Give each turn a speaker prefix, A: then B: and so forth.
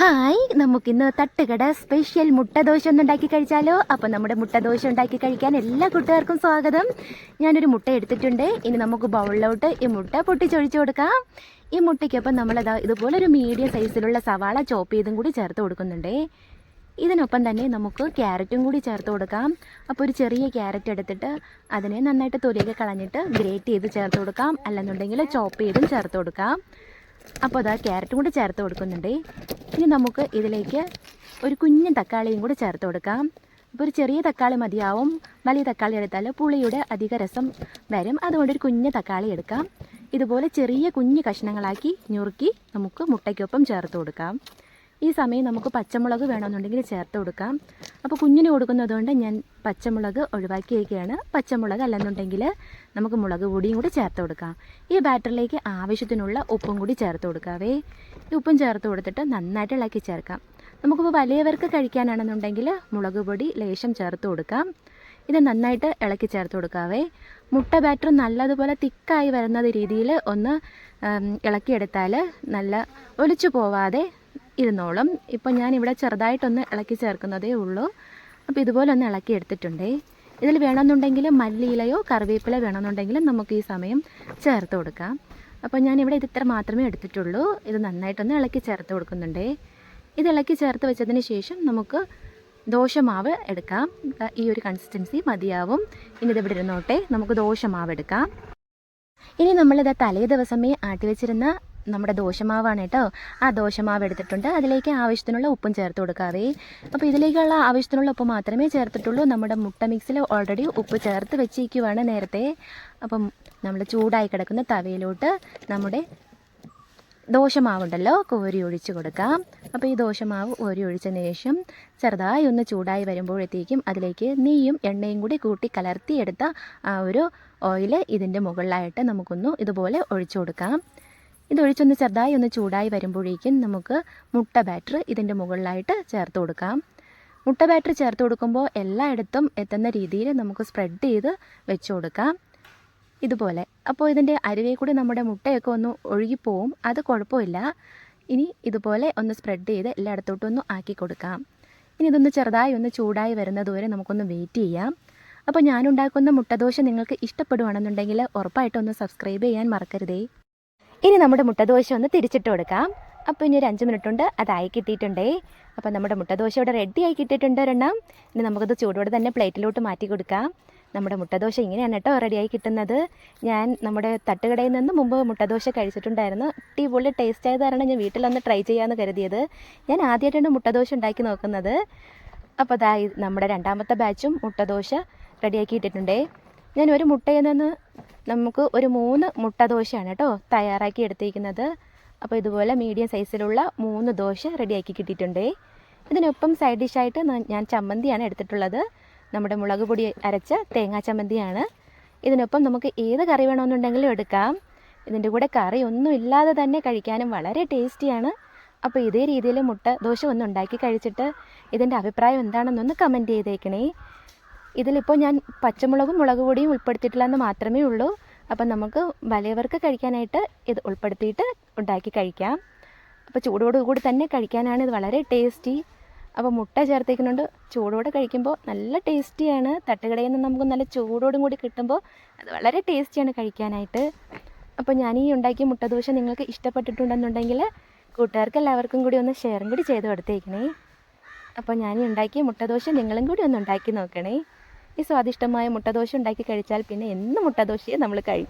A: Hi നമുക്കിന്ന് തട്ടുകട special മുട്ട ദോശ ഒന്ന് ഉണ്ടാക്കി കഴിച്ചാലോ? അപ്പോൾ നമ്മുടെ മുട്ട ദോശ ഉണ്ടാക്കി കഴിക്കാൻ എല്ലാ കൂട്ടുകാർക്കും സ്വാഗതം. ഞാനൊരു മുട്ട എടുത്തിട്ടുണ്ട്. ഇനി നമുക്ക് ബൗളിലോട്ട് ഈ മുട്ട പൊട്ടിച്ചൊഴിച്ചു കൊടുക്കാം. ഈ മുട്ടയ്ക്കൊപ്പം നമ്മളത് ഇതുപോലെ ഒരു മീഡിയം സൈസിലുള്ള സവാള ചോപ്പ് ചെയ്തും കൂടി ചേർത്ത് കൊടുക്കുന്നുണ്ട്. ഇതിനൊപ്പം തന്നെ നമുക്ക് ക്യാരറ്റും കൂടി ചേർത്ത് കൊടുക്കാം. അപ്പോൾ ഒരു ചെറിയ ക്യാരറ്റ് എടുത്തിട്ട് അതിനെ നന്നായിട്ട് തൊലിയൊക്കെ കളഞ്ഞിട്ട് ഗ്രേറ്റ് ചെയ്ത് ചേർത്ത് കൊടുക്കാം. അല്ലെന്നുണ്ടെങ്കിൽ ചോപ്പ് ചെയ്തും ചേർത്ത് കൊടുക്കാം. അപ്പോൾ അത് ആ ക്യാരറ്റും കൂടി ചേർത്ത് കൊടുക്കുന്നുണ്ട്. ഇനി നമുക്ക് ഇതിലേക്ക് ഒരു കുഞ്ഞ് തക്കാളിയും കൂടി ചേർത്ത് കൊടുക്കാം. അപ്പോൾ ഒരു ചെറിയ തക്കാളി മതിയാവും. വലിയ തക്കാളി എടുത്താൽ പുളിയുടെ അധിക രസം വരും. അതുകൊണ്ട് ഒരു കുഞ്ഞ് തക്കാളി എടുക്കാം. ഇതുപോലെ ചെറിയ കുഞ്ഞ് കഷ്ണങ്ങളാക്കി ഞുറുക്കി നമുക്ക് മുട്ടയ്ക്കൊപ്പം ചേർത്ത് കൊടുക്കാം. ഈ സമയം നമുക്ക് പച്ചമുളക് വേണമെന്നുണ്ടെങ്കിൽ ചേർത്ത് കൊടുക്കാം. അപ്പോൾ കുഞ്ഞിന് കൊടുക്കുന്നതുകൊണ്ട് ഞാൻ പച്ചമുളക് ഒഴിവാക്കിയിരിക്കുകയാണ്. പച്ചമുളക് അല്ലെന്നുണ്ടെങ്കിൽ നമുക്ക് മുളക് പൊടിയും കൂടി ചേർത്ത് കൊടുക്കാം. ഈ ബാറ്ററിലേക്ക് ആവശ്യത്തിനുള്ള ഉപ്പും കൂടി ചേർത്ത് കൊടുക്കാവേ. ഈ ഉപ്പും ചേർത്ത് കൊടുത്തിട്ട് നന്നായിട്ട് ഇളക്കി ചേർക്കാം. നമുക്കിപ്പോൾ വലിയവർക്ക് കഴിക്കാനാണെന്നുണ്ടെങ്കിൽ മുളക് പൊടി ലേശം ചേർത്ത് കൊടുക്കാം. ഇത് നന്നായിട്ട് ഇളക്കി ചേർത്ത് കൊടുക്കാവേ. മുട്ട ബാറ്റർ നല്ലതുപോലെ തിക്കായി വരുന്ന രീതിയിൽ ഒന്ന് ഇളക്കിയെടുത്താൽ നല്ല ഒലിച്ചു പോവാതെ ഇരുന്നോളും. ഇപ്പോൾ ഞാനിവിടെ ചെറുതായിട്ടൊന്ന് ഇളക്കി ചേർക്കുന്നതേ ഉള്ളൂ. അപ്പോൾ ഇതുപോലെ ഒന്ന് ഇളക്കി എടുത്തിട്ടുണ്ടേ. ഇതിൽ വേണമെന്നുണ്ടെങ്കിൽ മല്ലിയിലയോ കറിവേപ്പില വേണമെന്നുണ്ടെങ്കിൽ നമുക്ക് ഈ സമയം ചേർത്ത് കൊടുക്കാം. അപ്പോൾ ഞാനിവിടെ ഇത് ഇത്ര മാത്രമേ എടുത്തിട്ടുള്ളൂ. ഇത് നന്നായിട്ടൊന്ന് ഇളക്കി ചേർത്ത് കൊടുക്കുന്നുണ്ടേ. ഇത് ഇളക്കി ചേർത്ത് വെച്ചതിന് ശേഷം നമുക്ക് ദോശമാവ് എടുക്കാം. ഈ ഒരു കൺസിസ്റ്റൻസി മതിയാവും. ഇനി ഇതിവിടെ ഇരുന്നോട്ടെ. നമുക്ക് ദോശമാവ് എടുക്കാം. ഇനി നമ്മളിത് തലേ ദിവസമേ ആട്ടി വെച്ചിരുന്ന നമ്മുടെ ദോശമാവാണ് കേട്ടോ. ആ ദോശമാവ് എടുത്തിട്ടുണ്ട്. അതിലേക്ക് ആവശ്യത്തിനുള്ള ഉപ്പും ചേർത്ത് കൊടുക്കാവേ. അപ്പോൾ ഇതിലേക്കുള്ള ആവശ്യത്തിനുള്ള ഉപ്പ് മാത്രമേ ചേർത്തിട്ടുള്ളൂ. നമ്മുടെ മുട്ട മിക്സിൽ ഓൾറെഡി ഉപ്പ് ചേർത്ത് വെച്ചിരിക്കുവാണ് നേരത്തെ. അപ്പം നമ്മൾ ചൂടായി കിടക്കുന്ന തവയിലോട്ട് നമ്മുടെ ദോശമാവുണ്ടല്ലോ കോരി ഒഴിച്ച് കൊടുക്കാം. അപ്പോൾ ഈ ദോശമാവ് കോരി ഒഴിച്ചതിന് ശേഷം ചെറുതായി ഒന്ന് ചൂടായി വരുമ്പോഴത്തേക്കും അതിലേക്ക് നെയ്യും എണ്ണയും കൂടി കൂട്ടി കലർത്തിയെടുത്ത ആ ഒരു ഓയിൽ ഇതിന്റെ മുകളിലായിട്ട് നമുക്കൊന്ന് ഇതുപോലെ ഒഴിച്ചു കൊടുക്കാം. ഇതൊഴിച്ചൊന്ന് ചെറുതായി ഒന്ന് ചൂടായി വരുമ്പോഴേക്കും നമുക്ക് മുട്ട ബാറ്റർ ഇതിന്റെ മുകളിലായിട്ട് ചേർത്ത് കൊടുക്കാം. മുട്ട ബാറ്റർ ചേർത്ത് കൊടുക്കുമ്പോൾ എല്ലായിടത്തും എത്തുന്ന രീതിയിൽ നമുക്ക് സ്പ്രെഡ് ചെയ്ത് വെച്ച് കൊടുക്കാം. ഇതുപോലെ. അപ്പോൾ ഇതിന്റെ അരുവേ കൂടി നമ്മുടെ മുട്ടയൊക്കെ ഒന്ന് ഒഴുകിപ്പോവും അത് കുഴപ്പമില്ല. ഇനി ഇതുപോലെ ഒന്ന് സ്പ്രെഡ് ചെയ്ത് എല്ലായിടത്തോട്ടും ഒന്ന് ആക്കി കൊടുക്കാം. ഇനി ഇതൊന്ന് ചെറുതായി ഒന്ന് ചൂടായി വരുന്നതുവരെ നമുക്കൊന്ന് വെയിറ്റ് ചെയ്യാം. അപ്പോൾ ഞാനുണ്ടാക്കുന്ന മുട്ടദോശ നിങ്ങൾക്ക് ഇഷ്ടപ്പെടുവാണെന്നുണ്ടെങ്കിൽ ഉറപ്പായിട്ടൊന്ന് സബ്സ്ക്രൈബ് ചെയ്യാൻ മറക്കരുതേ. ഇനി നമ്മുടെ മുട്ടദോശ ഒന്ന് തിരിച്ചിട്ട് കൊടുക്കാം. അപ്പോൾ ഇനി ഒരു അഞ്ച് മിനിറ്റ് ഉണ്ട് അതായി കിട്ടിയിട്ടുണ്ടേ. അപ്പോൾ നമ്മുടെ മുട്ടദോശ ഇവിടെ റെഡി ആയി കിട്ടിയിട്ടുണ്ട് ഒരെണ്ണം. ഇനി നമുക്കത് ചൂടോടെ തന്നെ പ്ലേറ്റിലോട്ട് മാറ്റി കൊടുക്കാം. നമ്മുടെ മുട്ടദോശ ഇങ്ങനെയാണ് കേട്ടോ റെഡിയായി കിട്ടുന്നത്. ഞാൻ നമ്മുടെ തട്ടുകടയിൽ നിന്ന് മുമ്പ് മുട്ടദോശ കഴിച്ചിട്ടുണ്ടായിരുന്നു. അടിപൊളി ടേസ്റ്റ് ആയത് കാരണം ഞാൻ വീട്ടിലൊന്ന് ട്രൈ ചെയ്യാമെന്ന് കരുതിയത്. ഞാൻ ആദ്യമായിട്ടാണ് മുട്ടദോശ ഉണ്ടാക്കി നോക്കുന്നത്. അപ്പോൾ അതായി നമ്മുടെ രണ്ടാമത്തെ ബാച്ചും മുട്ടദോശ റെഡിയാക്കി ഇട്ടിട്ടുണ്ടേ ഞാൻ ഒരു മുട്ടയിൽ നിന്ന് നമുക്ക് ഒരു മൂന്ന് മുട്ട ദോശയാണ് കേട്ടോ തയ്യാറാക്കി എടുത്തിരിക്കുന്നത്. അപ്പോൾ ഇതുപോലെ മീഡിയം സൈസിലുള്ള മൂന്ന് ദോശ റെഡിയാക്കി കിട്ടിയിട്ടുണ്ടേ. ഇതിനൊപ്പം സൈഡ് ഡിഷായിട്ട് ഞാൻ ചമ്മന്തിയാണ് എടുത്തിട്ടുള്ളത്. നമ്മുടെ മുളക് പൊടി അരച്ച തേങ്ങാ ചമ്മന്തിയാണ്. ഇതിനൊപ്പം നമുക്ക് ഏത് കറി വേണമെന്നുണ്ടെങ്കിലും എടുക്കാം. ഇതിന്റെ കൂടെ കറി ഒന്നും ഇല്ലാതെ തന്നെ കഴിക്കാനും വളരെ ടേസ്റ്റിയാണ്. അപ്പോൾ ഇതേ രീതിയിൽ മുട്ട ദോശ ഒന്ന് ഉണ്ടാക്കി കഴിച്ചിട്ട് ഇതിന്റെ അഭിപ്രായം എന്താണെന്നൊന്ന് കമന്റ് ചെയ്തേക്കണേ. ഇതിലിപ്പോൾ ഞാൻ പച്ചമുളകും മുളക് പൊടിയും ഉൾപ്പെടുത്തിയിട്ടില്ല എന്ന് മാത്രമേ ഉള്ളൂ. അപ്പം നമുക്ക് വലിയവർക്ക് കഴിക്കാനായിട്ട് ഇത് ഉൾപ്പെടുത്തിയിട്ട് ഉണ്ടാക്കി കഴിക്കാം. അപ്പോൾ ചൂടോടുകൂടി തന്നെ കഴിക്കാനാണ് ഇത് വളരെ ടേസ്റ്റി. അപ്പോൾ മുട്ട ചേർത്തേക്കുന്നുണ്ട്. ചൂടോടെ കഴിക്കുമ്പോൾ നല്ല ടേസ്റ്റിയാണ്. തട്ടുകടയിൽ നിന്ന് നമുക്ക് നല്ല ചൂടോടും കൂടി കിട്ടുമ്പോൾ അത് വളരെ ടേസ്റ്റിയാണ് കഴിക്കാനായിട്ട്. അപ്പോൾ ഞാൻ ഈ ഉണ്ടാക്കിയ മുട്ടദോശ നിങ്ങൾക്ക് ഇഷ്ടപ്പെട്ടിട്ടുണ്ടെന്നുണ്ടെങ്കിൽ കൂട്ടുകാർക്ക് എല്ലാവർക്കും കൂടി ഒന്ന് ഷെയറും കൂടി ചെയ്ത് കൊടുത്തേക്കണേ. അപ്പോൾ ഞാൻ ഈ ഉണ്ടാക്കിയ മുട്ടദോശ നിങ്ങളും കൂടി ഒന്ന് ഉണ്ടാക്കി നോക്കണേ. ഈ സ്വാദിഷ്ടമായ മുട്ടദോശ ഉണ്ടാക്കി കഴിച്ചാൽ പിന്നെ എന്ന് മുട്ടദോശയെ നമ്മൾ കഴിക്കും.